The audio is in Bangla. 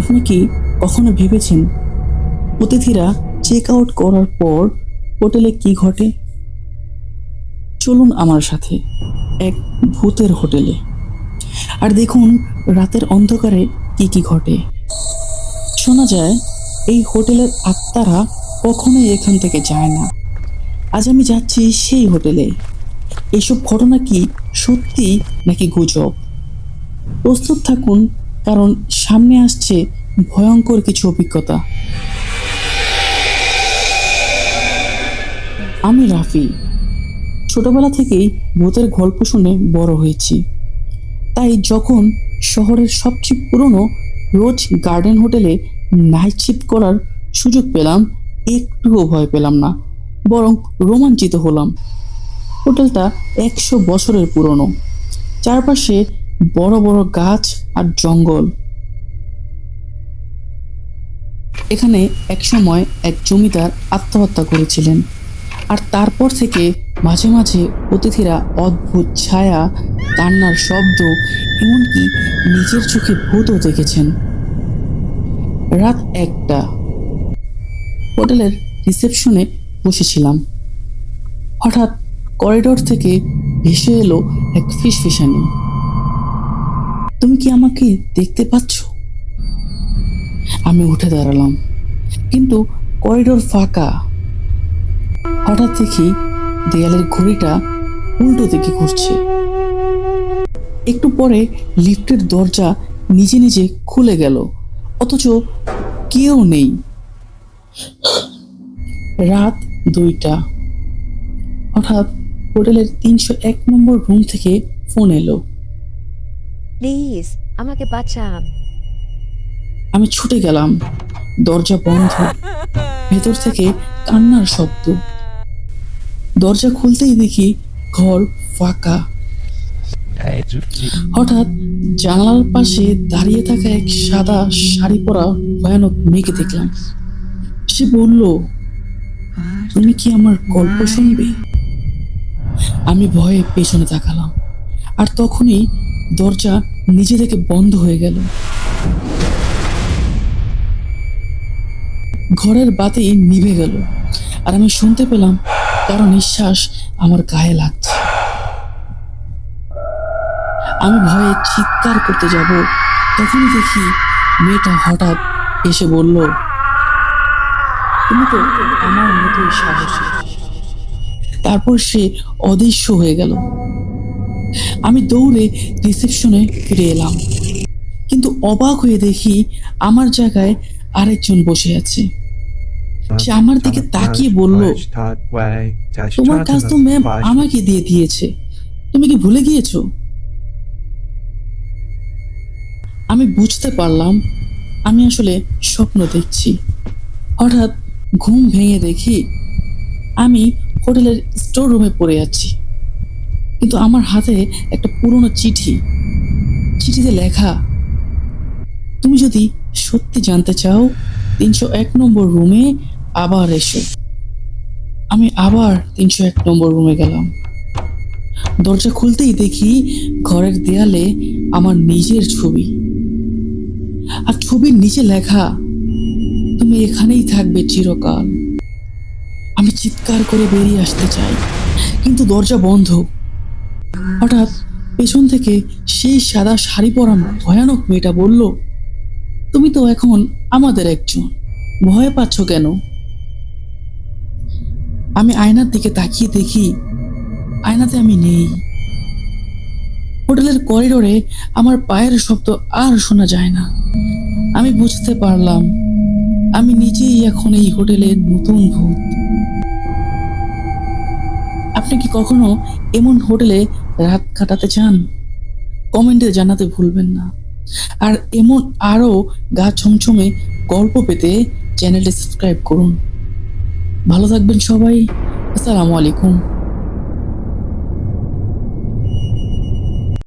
আপনি কি কখনো ভেবেছেন অতিথিরা চেক আউট করার পর হোটেলে কি ঘটে? চলুন আমার সাথে এক ভূতের হোটেলে। আর দেখুন রাতের অন্ধকারে কি কি ঘটে। শোনা যায়, এই হোটেলের আত্মারা কখনোই এখান থেকে যায় না। আজ আমি যাচ্ছি সেই হোটেলে। এসব ঘটনা কি সত্যি নাকি গুজব? প্রস্তুত থাকুন কারণ সামনে আসছে ভয়ঙ্কর কিছু অভিজ্ঞতা। আমি রাফি। ছোটবেলা থেকেই ভূতের গল্প শুনে বড় হয়েছি। তাই যখন শহরের সবচেয়ে পুরনো রোজ গার্ডেন হোটেলে নাইট শিফট করার সুযোগ পেলাম, একটুও ভয় পেলাম না, বরং রোমাঞ্চিত হলাম। হোটেলটা একশো বছরের পুরনো। চারপাশে বড় বড় গাছ আর জঙ্গল। এখানে একসময় এক জমিদার আত্মহত্যা করেছিলেন। আর তারপর থেকে মাঝে মাঝে অতিথিরা অদ্ভুত ছায়া, কান্নার শব্দ, এমনকি নিজের চোখে ভূতও দেখেছেন। রাত একটা। হোটেলের রিসেপশনে বসেছিলাম। হঠাৎ করিডোর থেকে ভেসে এলো এক ফিসফিসানি। তুমি কি আমাকে দেখতে পাচ্ছ? আমি উঠে দাঁড়ালাম, কিন্তু করিডোর ফাঁকা। হঠাৎ দেখি দেয়ালের ঘড়িটা উল্টো দিকে ঘুরছে। একটু পরে লিফটের দরজা নিজে নিজে খুলে গেল, অথচ কেউ নেই। রাত দুইটা। হঠাৎ হোটেলের তিনশো এক নম্বর রুম থেকে ফোন এলো। প্লিজ আমাকে বাঁচান। আমি ছুটে গেলাম। দরজা বন্ধ। ভেতর থেকে কান্নার শব্দ। দরজা খুলতেই দেখি ঘর ফাঁকা। হঠাৎ জানালার পাশে দাঁড়িয়ে থাকা এক সাদা শাড়ি পরা ভয়ানক মেয়েকে দেখলাম। সে বলল, তুমি কি আমার গল্প শুনবে? আমি ভয়ে পেছনে তাকালাম। আর তখনই দরজা নিজে থেকে বন্ধ হয়ে গেল। ঘরের বাতি নিভে গেল। আর আমি শুনতে পেলাম কারও নিঃশ্বাস আমার গায়ে লাগছে। আমি ভয়ে চিৎকার করতে যাব, তখনই দেখি মেয়েটা হঠাৎ এসে বলল, তুমি তো আমার মতোই সাহসী। তারপর সে অদৃশ্য হয়ে গেল। আমি দৌড়ে রিসেপশনে ফিরে এলাম। কিন্তু অবাক হয়ে দেখি আমার জায়গায় আরেকজন বসে আছে। সে আমার দিকে তাকিয়ে বলল, তোমার কাজ তো ম্যাম আমাকে দিয়ে দিয়েছে। তুমি কি ভুলে গিয়েছো? আমি বুঝতে পারলাম, আমি আসলে স্বপ্ন দেখছি। হঠাৎ ঘুম ভেঙে দেখি আমি হোটেলের স্টোর রুমে পড়ে আছি। কিন্তু আমার হাতে একটা পুরনো চিঠি। চিঠিতে লেখা, তুমি যদি সত্যি জানতে চাও, তিনশো এক নম্বর রুমে আবার এসো। আমি আবার তিনশো এক নম্বর রুমে গেলাম। দরজা খুলতেই দেখি ঘরের দেয়ালে আমার নিজের ছবি। আর ছবির নিচে লেখা, তুমি এখানেই থাকবে চিরকাল। আমি চিৎকার করে বেরিয়ে আসতে চাই, কিন্তু দরজা বন্ধ। হঠাৎ পেছন থেকে সেই সাদা শাড়ি পরা ভয়ানক মেয়েটা বলল, তুমি তো এখন আমাদের একজন, ভয় পাচ্ছ কেন? আমি আয়নার দিকে তাকিয়ে দেখি আয়নাতে আমি নেই। হোটেলের করিডোরে আমার পায়ের শব্দ আর শোনা যায় না। আমি বুঝতে পারলাম, আমি নিজেই এখন এই হোটেলের নতুন ভূত। আপনি কি কখনো এমন হোটেলে রাত কাটাতে চান? কমেন্টে জানাতে ভুলবেন না। আর এমন আরও গা ছমছমে গল্প পেতে চ্যানেলটি সাবস্ক্রাইব করুন। ভালো থাকবেন সবাই। আসসালামু আলাইকুম।